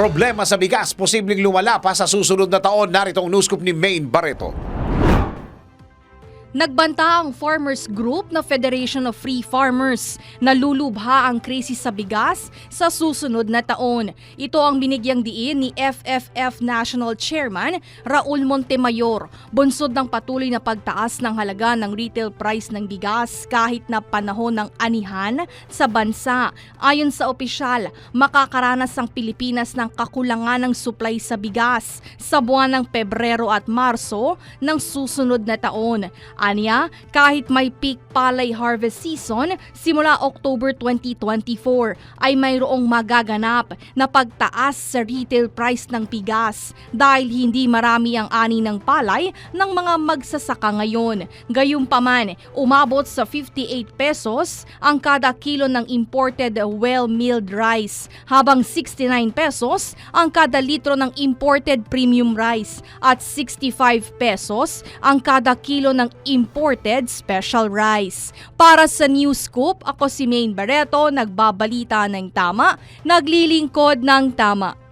Problema sa bigas, posibleng lumala pa sa susunod na taon. Narito ang news scoop ni Maine Barreto. Nagbanta ang farmers group na Federation of Free Farmers na lulubha ang krisis sa bigas sa susunod na taon. Ito ang binigyang diin ni FFF National Chairman Raul Montemayor. Bunsod ng patuloy na pagtaas ng halaga ng retail price ng bigas kahit na panahon ng anihan sa bansa. Ayon sa opisyal, makakaranas ang Pilipinas ng kakulangan ng supply sa bigas sa buwan ng Pebrero at Marso ng susunod na taon. Anya, kahit may peak palay harvest season simula October 2024 ay mayroong magaganap na pagtaas sa retail price ng bigas dahil hindi marami ang ani ng palay ng mga magsasaka ngayon. Gayunpaman, umabot sa 58 pesos ang kada kilo ng imported well-milled rice habang 69 pesos ang kada litro ng imported premium rice at 65 pesos ang kada kilo ng imported special rice. Para sa News Scoop, ako si Maine Barreto, nagbabalita ng tama, naglilingkod ng tama.